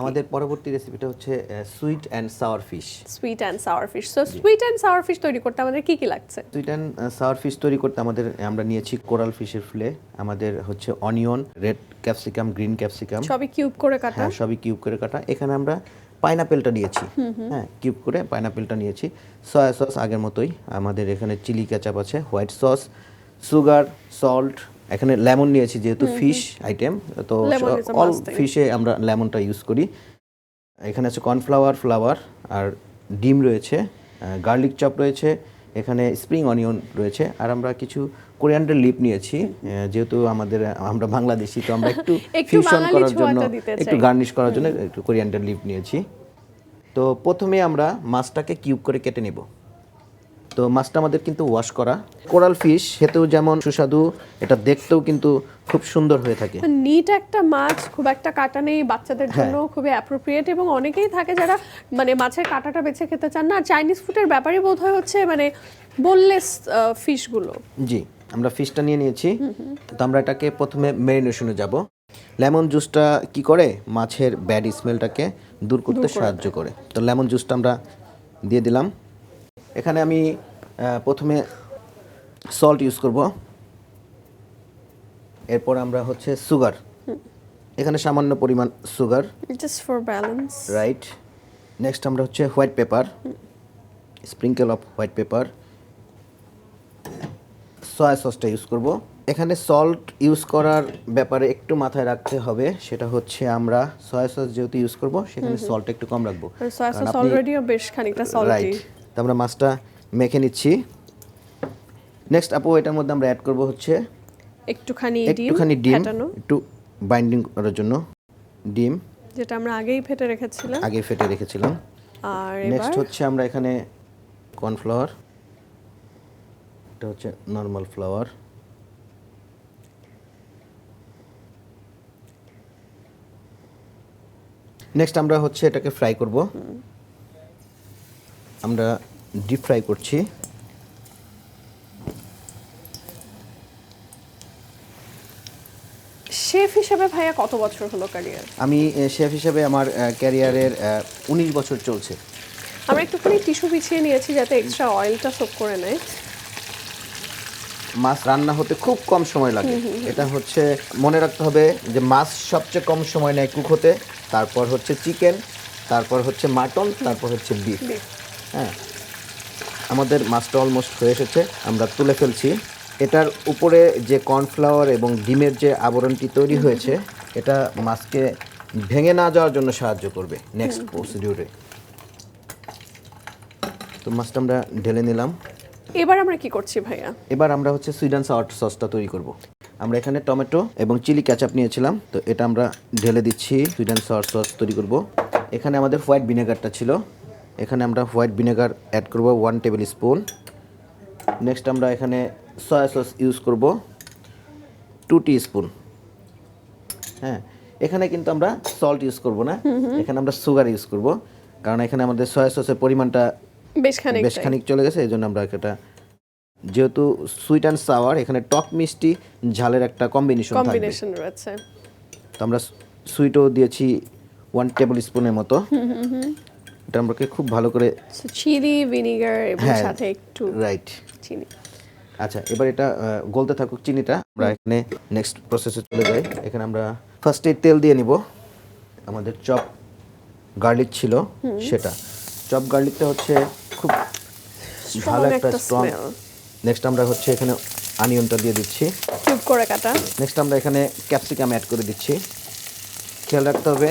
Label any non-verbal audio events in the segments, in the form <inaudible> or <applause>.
আমাদের পরবর্তী রেসিপিটা হচ্ছে sweet and sour fish sweet and sour fish so sweet and sour fish তৈরি করতে আমাদের কি কি লাগছে? সুইট অ্যান্ড সাওয়ার ফিশ তৈরি করতে আমাদের আমরা নিয়েছি কোরাল ফিশের ফ্লে আমাদের হচ্ছে onion red capsicum green capsicum সবই কিউব করে কাটা? হ্যাঁ সবই কিউব করে কাটা। এখানে আমরা পাইনাপেলটা নিয়েছি। হ্যাঁ কিউব করে পাইনাপেলটা নিয়েছি। সয়া সস আগের মতোই। আমাদের এখানে চিলি কেচাপ আছে হোয়াইট সস সুগার সল্ট এখানে লেমন নিয়েছি যেহেতু ফিশ আইটেম তো অল ফিশে আমরা লেমনটা ইউজ করি। এখানে আছে কর্নফ্লাওয়ার ফ্লাওয়ার আর ডিম রয়েছে গার্লিক চপ রয়েছে এখানে স্প্রিং অনিয়ন রয়েছে আর আমরা কিছু কোরিয়ান্ডার লিপ নিয়েছি যেহেতু আমাদের আমরা বাংলাদেশি তো আমরা একটু <laughs> একটু ফিউশন করার জন্য একটু গার্নিশ করার জন্য একটু কোরিয়ান্ডার লিপ নিয়েছি। তো প্রথমে আমরা মাছটাকে কিউব করে কেটে নেব। তো মাছটা আমাদের কিন্তু ওয়াশ করা। কোরাল ফিশ খেতেও যেমন সুস্বাদু এটা দেখতেও কিন্তু খুব সুন্দর হয়ে থাকে। নিট একটা মাছ খুব একটা কাটা নেই বাচ্চাদের হ্যাঁ। জন্য খুবই অ্যাপ্রোপ্রিয়েট এবং অনেকেই থাকে যারা মানে মাছের কাটাটা বেছে খেতে চান না। চাইনিজ ফুডের ব্যাপারে বোধ হয় হচ্ছে মানে বোনলেস ফিশগুলো জি আমরা ফিশটা নিয়ে নিয়েছি। তো আমরা এটাকে প্রথমে মেরিনেশনে যাব। লেমন জুসটা কি করে? মাছের ব্যাড স্মেলটাকে দূর করতে সাহায্য করে। তো লেমন জুসটা আমরা দিয়ে দিলাম। এখানে আমি প্রথমে সল্ট ইউজ করব। এরপর আমরা হচ্ছে সুগার এখানে সামান্য পরিমাণ sugar just for balance right next আমরা হচ্ছে white pepper sprinkle of white pepper soy সসটা ইউজ করব। এখানে সল্ট ইউজ করার ব্যাপারে একটু মাথায় রাখতে হবে। সেটা হচ্ছে আমরা সয়া সস যেহেতু ইউজ করব সেখানে সল্ট একটু কম রাখব। সয়া সস অলরেডিও বেশ খানিকটা সল্টি রাইট তো আমরা মাছটা মেখে নিচ্ছি। নেক্সট আপু এটার মধ্যে আমরা অ্যাড করব হচ্ছে একটুখানি ডিম একটুখানি ডিম একটু বাইন্ডিং করার জন্য ডিম। যেটা আমরা আগেই ফেটে রেখেছিলাম। আগে ফেটে রেখেছিলাম। আর নেক্সট হচ্ছে আমরা এখানে কর্নফ্লাওয়ার এটা হচ্ছে নর্মাল ফ্লাওয়ার নেক্সট আমরা হচ্ছে এটাকে ফ্রাই করব। আমরা ডিপ ফ্রাই করছি। শেফ হিসেবে ভাইয়া কত বছর হলো ক্যারিয়ার আমি শেফ হিসেবে আমার ক্যারিয়ারের উনিশ বছর চলছে। আমরা একটুখানি টিস্যু বিছিয়ে নিয়েছি যাতে এক্সট্রা অয়েলটা সোক করে নেয়। মাছ রান্না হতে খুব কম সময় লাগে। এটা হচ্ছে মনে রাখতে হবে যে মাছ সবচেয়ে কম সময় নেয় কুক হতে। তারপর হচ্ছে চিকেন তারপর হচ্ছে মাটন তারপর হচ্ছে বিফ হ্যাঁ। আমাদের মাছটা অলমোস্ট হয়ে এসেছে আমরা তুলে ফেলছি। এটার উপরে যে কর্নফ্লাওয়ার এবং ডিমের যে আবরণটি তৈরি হয়েছে এটা মাছকে ভেঙে না যাওয়ার জন্য সাহায্য করবে নেক্সট প্রসিডিউরে তো মাছটা আমরা ঢেলে নিলাম। এবার আমরা কি করছি ভাইয়া? এবার আমরা হচ্ছে সুইডেন সাওয়ার সসটা তৈরি করব। আমরা এখানে টমেটো এবং চিলি ক্যাচাপ নিয়েছিলাম তো এটা আমরা ঢেলে দিচ্ছি। সুইডেন সাওয়ার সস তৈরি করব। এখানে আমাদের হোয়াইট ভিনেগারটা ছিল। এখানে আমরা হোয়াইট ভিনেগার অ্যাড করব ওয়ান টেবিল স্পুন নেক্সট আমরা এখানে সয়া সস ইউজ করব টু টি স্পুন হ্যাঁ এখানে কিন্তু আমরা সল্ট ইউজ করব না এখানে আমরা সুগার ইউজ করব কারণ এখানে আমাদের সয়া সসের পরিমাণটা বেশ খানিক বেশ খানিক চলে গেছে এই জন্য আমরা এটা যেহেতু সুইট অ্যান্ড সাওয়ার এখানে টক মিষ্টি ঝালের একটা কম্বিনেশন কম্বিনেশন রয়েছে। তো আমরা সুইটও দিয়েছি ওয়ান টেবিল স্পুনের মতো। এটা আমরাকে খুব ভালো করে চিনি ভিনিগার এবং। সাথে একটু রাইট চিনি। আচ্ছা এবার এটা গলতে থাকুক চিনিটা আমরা এখানে নেক্সট প্রসেসে চলে যাই। এখানে আমরা ফার্স্টে তেল দিয়ে নিব। আমাদের চপ গার্লিক ছিল সেটা। চপ গার্লিকটা হচ্ছে খুব ভালো একটা স্ট্রং। নেক্সট আমরা হচ্ছে এখানে আনিয়নটা দিয়ে দিচ্ছি। কিউব করে কাটা। নেক্সট আমরা এখানে ক্যাপসিকাম অ্যাড করে দিচ্ছি। খেয়াল রাখতে হবে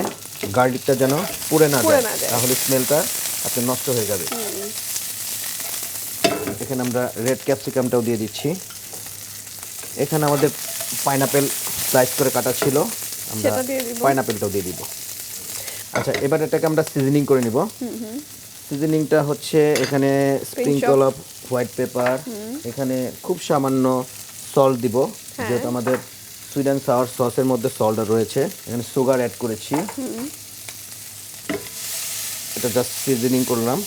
গার্লিকটা যেন পুড়ে না যায়। তাহলে স্মেলটা আপনার নষ্ট হয়ে যাবে। এখানে আমরা রেড ক্যাপসিকামটাও দিয়ে দিচ্ছি। এখানে আমাদের পাইনাপেল স্লাইস করে কাটা ছিল। আমরা। পাইনাপেলটাও দিয়ে দিব। আচ্ছা এবার এটাকে আমরা সিজনিং করে নিব। সিজনিংটা হচ্ছে এখানে স্প্রিঙ্কল অফ হোয়াইট পেপার এখানে খুব সামান্য সল্ট দিব হ্যাঁ। যেহেতু আমাদের সুইট অ্যান্ড সাওয়ার সসের মধ্যে সল্টটা রয়েছে। এখানে সুগার অ্যাড করেছি। এটা জাস্ট সিজনিং করলাম।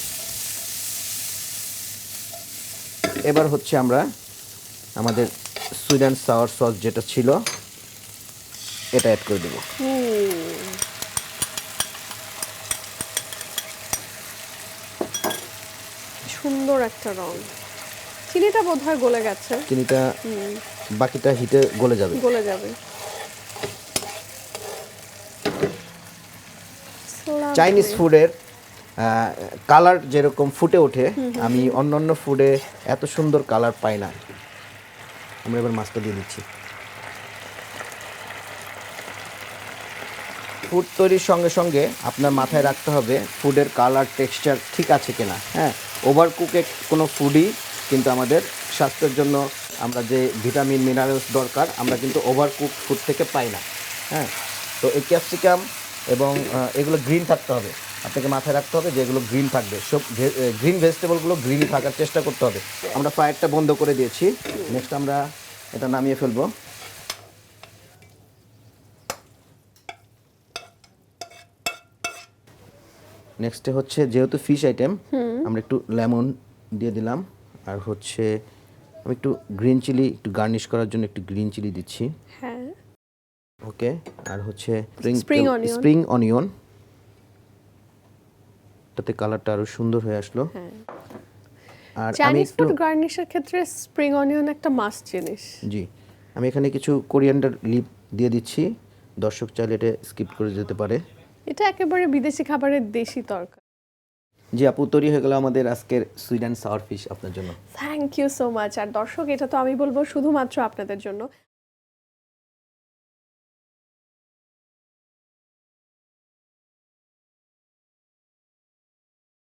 এবার হচ্ছে আমরা আমাদের সুইট অ্যান্ড সাওয়ার সস যেটা ছিল এটা অ্যাড করে দেবো। সুন্দর একটা রং। চিনিটা বোধহয় গলে গেছে। চিনিটা বাকিটা হিটে গলে যাবে। গলে যাবে। চাইনিজ ফুডের কালার যেরকম ফুটে ওঠে আমি অন্য অন্য ফুডে এত সুন্দর কালার পাই না। আমরা এবার মাছটা দিয়ে দিচ্ছি। ফুড তৈরির সঙ্গে সঙ্গে আপনার মাথায় রাখতে হবে ফুডের কালার টেক্সচার ঠিক আছে কিনা। হ্যাঁ ওভার কুকে কোনো ফুডই কিন্তু আমাদের স্বাস্থ্যের জন্য আমরা যে ভিটামিন মিনারেলস দরকার আমরা কিন্তু ওভার কুক ফুড থেকে পাই না। হ্যাঁ? তো এই ক্যাপসিকাম এবং এগুলো গ্রিন থাকতে হবে। আপনাকে মাথায় রাখতে হবে যে এগুলো গ্রিন থাকবে। সব গ্রিন ভেজিটেবলগুলো গ্রিন থাকার চেষ্টা করতে হবে। আমরা ফায়ারটা বন্ধ করে দিয়েছি। নেক্সট আমরা এটা নামিয়ে ফেলব। নেক্সটে হচ্ছে যেহেতু ফিশ আইটেম আমরা একটু লেমন দিয়ে দিলাম। আর হচ্ছে আমি একটু গ্রিন চিলি একটু গার্নিশ করার জন্য একটু গ্রিন চিলি দিচ্ছি। হ্যাঁ। ওকে আর হচ্ছে onion. Spring onion. তাতে কালারটা আরও সুন্দর হয়ে আসলো। হ্যাঁ। আর আমি একটু গার্নিশের ক্ষেত্রে স্প্রিং অনিয়ন একটা মাস্ট জিনিস। জি আমি এখানে কিছু কোরিয়ান্ডার লিপ দিয়ে দিচ্ছি। দর্শক চাইলে এটা স্কিপ করে যেতে পারে। এটা একেবারে বিদেশি খাবারের দেশি তরকারি। জি আপু, তৈরি হয়ে গেল আমাদের আজকের সুইডেন সাওয়ার ফিশ আপনার জন্য। থ্যাংক ইউ সো মাচ আর দর্শক, এটা তো আমি বলব শুধুমাত্র আপনাদের জন্য।